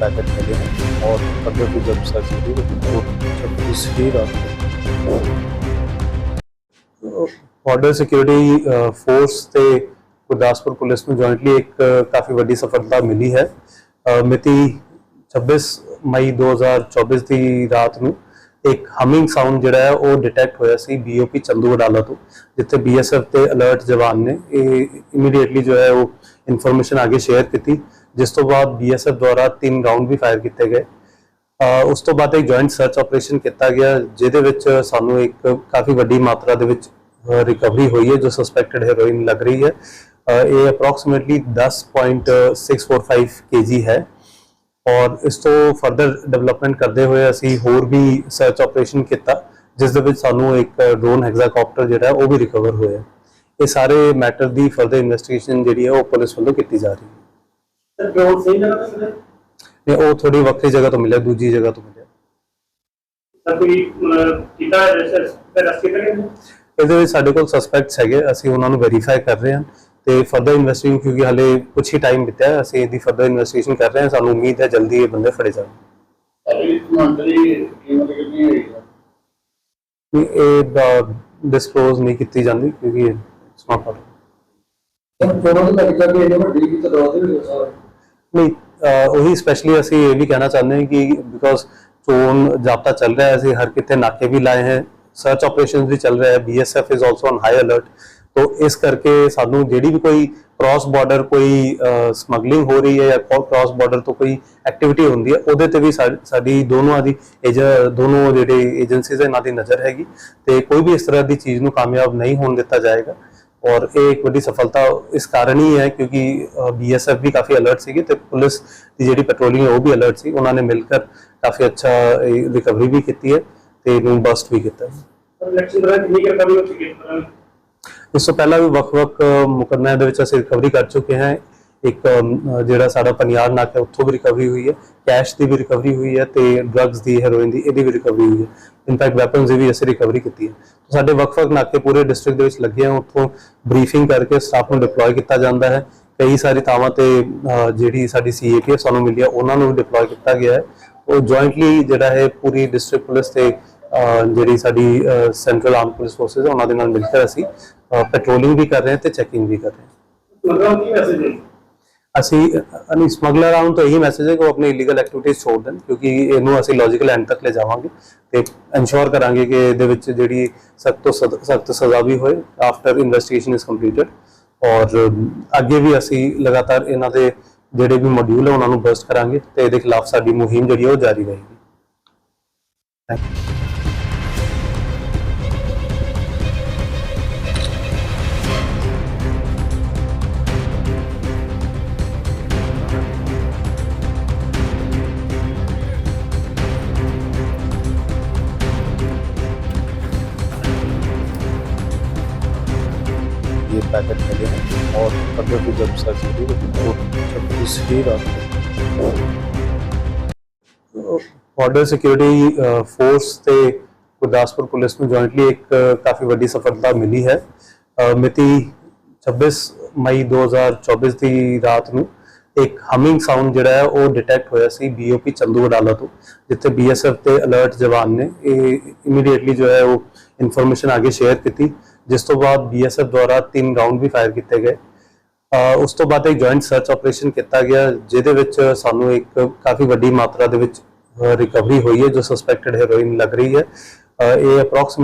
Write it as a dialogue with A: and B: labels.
A: Packet मिले हैं और फर्दर की जब सर्च करी तो रिपोर्ट जब इस ही रात ਬਾਰਡਰ ਸਿਕਿਉਰਿਟੀ ਫੋਰਸ ਤੇ ਗੁਰਦਾਸਪੁਰ ਪੁਲਿਸ ਨੂੰ ਜੁਆਇੰਟਲੀ ਇੱਕ ਅ, ਕਾਫੀ ਵੱਡੀ ਸਫਲਤਾ ਮਿਲੀ ਹੈ ਅ, ਮਿਤੀ 26 ਮਈ 2024 ਦੀ ਰਾਤ ਨੂੰ ਇੱਕ ਹਮਿੰਗ ਸਾਊਂਡ ਜਿਹੜਾ ਹੈ ਉਹ ਡਿਟੈਕਟ ਹੋਇਆ ਸੀ ਬੀਓਪੀ ਚੰਦੂ ਵਡਾਲਾ ਤੋਂ ਜਿੱਥੇ ਬੀਐਸਐਫ ਤੇ ਅਲਰਟ ਜਵਾਨ ਨੇ ਇਹ ਇਮੀਡੀਏਟਲੀ ਜੋ ਹੈ ਉਹ ਇਨਫੋਰਮੇਸ਼ਨ ਅੱਗੇ ਸ਼ੇਅਰ ਕੀਤੀ ਜਿਸ ਤੋਂ ਬਾਅਦ ਬੀਐਸਐਫ ਦੁਆਰਾ ਤਿੰਨ ਰਾਉਂਡ ਵੀ ਫਾਇਰ ਕੀਤੇ ਗਏ। ਉਸ ਤੋਂ ਬਾਅਦ ਇੱਕ ਜੁਆਇੰਟ ਸਰਚ ਆਪਰੇਸ਼ਨ ਕੀਤਾ ਗਿਆ, ਜਿਹਦੇ ਵਿੱਚ ਸਾਨੂੰ ਇੱਕ ਕਾਫੀ ਵੱਡੀ ਮਾਤਰਾ ਦੇ ਵਿੱਚ ਰਿਕਵਰੀ ਹੋਈ ਹੈ, ਜੋ ਸਸਪੈਕਟਡ ਹੈਰੋਇਨ ਲੱਗ ਰਹੀ ਹੈ। ਇਹ ਅਪਰੋਕਸੀਮੇਟਲੀ 10.645 kg ਹੈ। ਔਰ ਇਸ ਤੋਂ ਫਰਦਰ ਡਿਵੈਲਪਮੈਂਟ ਕਰਦੇ ਹੋਏ ਅਸੀਂ ਹੋਰ ਵੀ ਸਰਚ ਆਪਰੇਸ਼ਨ ਕੀਤਾ, ਜਿਸ ਦੇ ਵਿੱਚ ਸਾਨੂੰ ਇੱਕ ਡਰੋਨ ਹੈਗਜ਼ਾਕਾਪਟਰ ਜਿਹੜਾ ਉਹ ਵੀ ਰਿਕਵਰ ਹੋਇਆ। ਇਹ ਸਾਰੇ ਮੈਟਰ ਦੀ ਫਰਦਰ ਇਨਵੈਸਟੀਗੇਸ਼ਨ ਜਿਹੜੀ ਹੈ, ਉਹ ਪੁਲਿਸ ਵੱਲੋਂ ਕੀਤੀ ਜਾ ਰਹੀ ਹੈ।
B: ਸਰ ਡਰੋਨ ਸਹੀ ਜਗ੍ਹਾ ਤੇ ਮਿਲੇ
A: ਤੇ ਉਹ ਥੋੜੀ ਵੱਖਰੀ ਜਗ੍ਹਾ ਤੋਂ ਮਿਲਿਆ ਦੂਜੀ ਜਗ੍ਹਾ ਤੋਂ ਮਿਲਿਆ।
B: ਸਰ ਕੋਈ ਅਹ, ਕੀਤਾ ਰੈਸਟ ਕਰੇ
A: ਇਹਦੇ ਵਿੱਚ ਸਾਡੇ ਕੋਲ ਸਸਪੈਕਟਸ ਹੈਗੇ ਅਸੀਂ ਉਹਨਾਂ ਨੂੰ ਵੈਰੀਫਾਈ ਕਰ ਰਹੇ ਹਾਂ ਤੇ ਫਰਦਰ ਇਨਵੈਸਟੀਗੇਸ਼ਨ ਕਿਉਂਕਿ ਹਲੇ ਕੁਝ ਹੀ ਟਾਈਮ ਬਿਤਿਆ ਹੈ, ਅਸੀਂ ਇਹਦੀ ਫਰਦਰ ਇਨਵੈਸਟੀਗੇਸ਼ਨ ਕਰ ਰਹੇ ਹਾਂ ਸਾਨੂੰ ਉਮੀਦ ਹੈ ਜਲਦੀ ਇਹ ਬੰਦੇ ਫੜੇ ਜਾਣਗੇ
B: ਅਰੇ ਮੰਤਰੀ ਕੀਮਤ ਕਿੰਨੀ ਹੈ
A: ਨਹੀਂ, ਇਹ ਡਿਸਕਲੋਜ਼ ਨਹੀਂ ਕੀਤੀ ਜਾਂਦੀ ਕਿਉਂਕਿ ਇਟਸ ਨਾਟ
B: ਸਰ ਦੋਨੋਂ ਦੇ ਲੱਗ ਜਾਂਦੇ ਇਹਨੇ ਵੱਡੀ ਵੀ ਤਦਵਾ ਦੇ ਸਰ।
A: ਨਹੀਂ ਉਹੀ ਸਪੈਸ਼ਲੀ ਅਸੀਂ ਇਹ ਵੀ ਕਹਿਣਾ ਚਾਹੁੰਦੇ ਹਾਂ ਕਿ ਬਿਕੋਜ਼ ਚੋਣ ਜਾਬਤਾ ਚੱਲ ਰਿਹਾ ਹੈ, ਅਸੀਂ ਹਰ ਕਿਤੇ ਨਾਕੇ ਵੀ ਲਾਏ ਹੈ ਸਰਚ ਆਪਰੇਸ਼ਨਸ ਵੀ ਚੱਲ ਰਿਹਾ ਹੈ BSF is also on high alert ਤੋਂ ਇਸ ਕਰਕੇ ਸਾਨੂੰ ਜਿਹੜੀ ਵੀ ਕੋਈ ਕ੍ਰਾਸ ਬਾਰਡਰ ਕੋਈ ਸਮਗਲਿੰਗ ਹੋ ਰਹੀ ਹੈ ਜਾਂ ਕ੍ਰਾਸ ਬਾਰਡਰ ਤੋਂ ਕੋਈ ਐਕਟੀਵਿਟੀ ਹੁੰਦੀ ਹੈ, ਉਹਦੇ ਤੇ ਵੀ ਸਾਡੀ ਦੋਨੋਂ ਦੀ ਏਜ, ਦੋਨੋਂ ਜਿਹੜੇ ਏਜੰਸੀਜ਼ ਇਹਨਾਂ ਦੀ ਨਜ਼ਰ ਹੈਗੀ। ਤੇ ਕੋਈ ਵੀ ਇਸ ਤਰ੍ਹਾਂ ਦੀ ਚੀਜ਼ ਨੂੰ ਕਾਮਯਾਬ ਨਹੀਂ ਹੋਣ ਦਿੱਤਾ ਜਾਏਗਾ। ਔਰ ਇਹ ਇੱਕ ਵੱਡੀ ਸਫਲਤਾ ਇਸ ਕਾਰਨ ਹੀ ਹੈ ਕਿਉਂਕਿ ਬੀਐਸਐਫ ਵੀ ਕਾਫੀ ਅਲਰਟ ਸੀਗੀ ਤੇ ਪੁਲਿਸ ਦੀ ਜਿਹੜੀ ਪੈਟਰੋਲਿੰਗ ਹੈ ਉਹ ਵੀ ਅਲਰਟ ਸੀ ਉਹਨਾਂ ਨੇ ਮਿਲ ਕੇ ਕਾਫੀ ਅੱਛਾ ਰਿਕਵਰੀ ਵੀ ਕੀਤੀ ਹੈ ਤੇ ਇਹਨੂੰ ਬਸਟ ਵੀ ਕੀਤਾ
B: ਇਲੈਕਸ਼ਨ ਦੌਰਾਨ ਕਿੰਨੀ ਕਿਰਪਾ ਵੀ ਹੋ ਚੁੱਕੀ
A: ਇਸ ਤੋਂ ਪਹਿਲਾਂ ਵੀ ਵੱਖ-ਵੱਖ ਮੁਕੱਦਮਿਆਂ ਦੇ ਵਿੱਚ ਅਸੀਂ ਰਿਕਵਰੀ ਕਰ ਚੁੱਕੇ ਹਾਂ ਇੱਕ ਜਿਹੜਾ ਸਾਡਾ ਪਨਿਆਰ ਨਾਕਾ ਉੱਥੋਂ ਵੀ ਰਿਕਵਰੀ ਹੋਈ ਹੈ, ਕੈਸ਼ ਦੀ ਵੀ ਰਿਕਵਰੀ ਹੋਈ ਹੈ ਤੇ ਡਰੱਗਸ ਦੀ ਹੈਰੋਇਨ ਦੀ, ਇਹਦੀ ਵੀ ਰਿਕਵਰੀ ਹੋਈ ਹੈ। ਇਨਫੈਕਟ ਵੈਪਨਸ ਦੀ ਵੀ ਅਸੀਂ ਰਿਕਵਰੀ ਕੀਤੀ ਹੈ। ਸਾਡੇ ਵੱਖ-ਵੱਖ ਨਾਕੇ ਪੂਰੇ ਡਿਸਟ੍ਰਿਕਟ ਦੇ ਵਿੱਚ ਲੱਗੇ ਆ, ਉੱਥੋਂ ਬਰੀਫਿੰਗ ਕਰਕੇ ਸਟਾਫ ਨੂੰ ਡਿਪਲੋਏ ਕੀਤਾ ਜਾਂਦਾ ਹੈ। ਕਈ ਸਾਰੀ ਥਾਵਾਂ ਤੇ ਜਿਹੜੀ ਸਾਡੀ ਸੀਏਪੀਐਫ ਸਾਨੂੰ ਮਿਲੀ ਹੈ, ਉਹਨਾਂ ਨੂੰ ਡਿਪਲੋਏ ਕੀਤਾ ਗਿਆ ਹੈ। ਉਹ ਜੁਆਇੰਟਲੀ ਜਿਹੜਾ ਹੈ, ਪੂਰੀ ਡਿਸਟ੍ਰਿਕਟ ਪੁਲਿਸ ਤੇ ਜਿਹੜੀ ਸਾਡੀ ਸੈਂਟਰਲ ਆਰਮ ਪੁਲਿਸ ਫੋਰਸਸ ਉਹਨਾਂ ਦੇ ਨਾਲ ਮਿਲ ਕੇ ਅਸੀਂ ਪੈਟਰੋਲਿੰਗ ਵੀ ਕਰ ਰਹੇ ਹਾਂ ਤੇ ਚੈਕਿੰਗ ਵੀ ਕਰ ਰਹੇ ਹਾਂ।
B: ਮਤਲਬ ਕੀ ਮੈਸੇਜ ਹੈ
A: ਅਸੀਂ ਅਨੀ ਸਮਗਲਰ ਆਉਂ ਤਾਂ ਇਹੀ ਮੈਸੇਜ ਹੈ ਕਿ ਉਹ ਆਪਣੀ ਇਲੀਗਲ ਐਕਟੀਵਿਟੀਜ਼ ਛੋੜ ਦੇਣ, ਕਿਉਂਕਿ ਇਹਨੂੰ ਅਸੀਂ ਲੌਜੀਕਲ ਐਂਡ ਤੱਕ ਲੈ ਜਾਵਾਂਗੇ ਤੇ ਇਨਸ਼ੋਰ ਕਰਾਂਗੇ ਕਿ ਇਹਦੇ ਵਿੱਚ ਜਿਹੜੀ ਸਖਤ ਤੋਂ ਸਖਤ ਸਜ਼ਾ ਵੀ ਹੋਏ ਆਫਟਰ ਇਨਵੈਸਟੀਗੇਸ਼ਨ ਇਜ਼ ਕੰਪਲੀਟਡ ਔਰ ਅੱਗੇ ਵੀ ਅਸੀਂ ਲਗਾਤਾਰ ਇਹਨਾਂ ਦੇ ਜਿਹੜੇ ਵੀ ਮੋਡਿਊਲ ਹੈ ਉਹਨਾਂ ਨੂੰ ਬਸਟ ਕਰਾਂਗੇ ਤੇ ਇਹਦੇ ਖਿਲਾਫ ਸਾਡੀ ਮੁਹਿੰਮ ਜਿਹੜੀ ਹੈ ਉਹ ਜਾਰੀ ਰਹੇਗੀ। ਥੈਂਕ ਯੂ ये पैकेट मिले हैं और फर्दर की जब सर्च करी तो रिपोर्ट जब इस ही रात ਬਾਰਡਰ ਸਿਕਿਉਰਿਟੀ ਫੋਰਸ ਤੇ ਗੁਰਦਾਸਪੁਰ ਪੁਲਿਸ ਨੂੰ ਜੁਆਇੰਟਲੀ ਇੱਕ ਅ, ਕਾਫੀ ਵੱਡੀ ਸਫਲਤਾ ਮਿਲੀ ਹੈ ਅ, ਮਿਤੀ 26 ਮਈ 2024 ਦੀ ਰਾਤ ਨੂੰ ਇੱਕ ਹਮਿੰਗ ਸਾਊਂਡ ਜਿਹੜਾ ਹੈ ਉਹ ਡਿਟੈਕਟ ਹੋਇਆ ਸੀ ਬੀਓਪੀ ਚੰਦੂ ਵਡਾਲਾ ਤੋਂ ਜਿੱਥੇ ਬੀਐਸਐਫ ਤੇ ਅਲਰਟ ਜਵਾਨ ਨੇ ਇਹ ਇਮੀਡੀਏਟਲੀ ਜੋ ਹੈ ਉਹ ਇਨਫੋਰਮੇਸ਼ਨ ਅੱਗੇ ਸ਼ੇਅਰ ਕੀਤੀ ਜਿਸ ਤੋਂ ਬਾਅਦ ਬੀਐਸਐਫ ਦੁਆਰਾ ਤਿੰਨ ਰਾਉਂਡ ਵੀ ਫਾਇਰ ਕੀਤੇ ਗਏ। ਉਸ ਤੋਂ ਬਾਅਦ ਇੱਕ ਜੁਆਇੰਟ ਸਰਚ ਆਪਰੇਸ਼ਨ ਕੀਤਾ ਗਿਆ, ਜਿਹਦੇ ਵਿੱਚ ਸਾਨੂੰ ਇੱਕ ਕਾਫੀ ਵੱਡੀ ਮਾਤਰਾ ਦੇ ਵਿੱਚ ਰਿਕਵਰੀ ਹੋਈ ਹੈ, ਜੋ ਸਸਪੈਕਟਡ ਹੈਰੋਇਨ ਲੱਗ ਰਹੀ ਹੈ। ਇਹ ਅਪਰੋਕਸ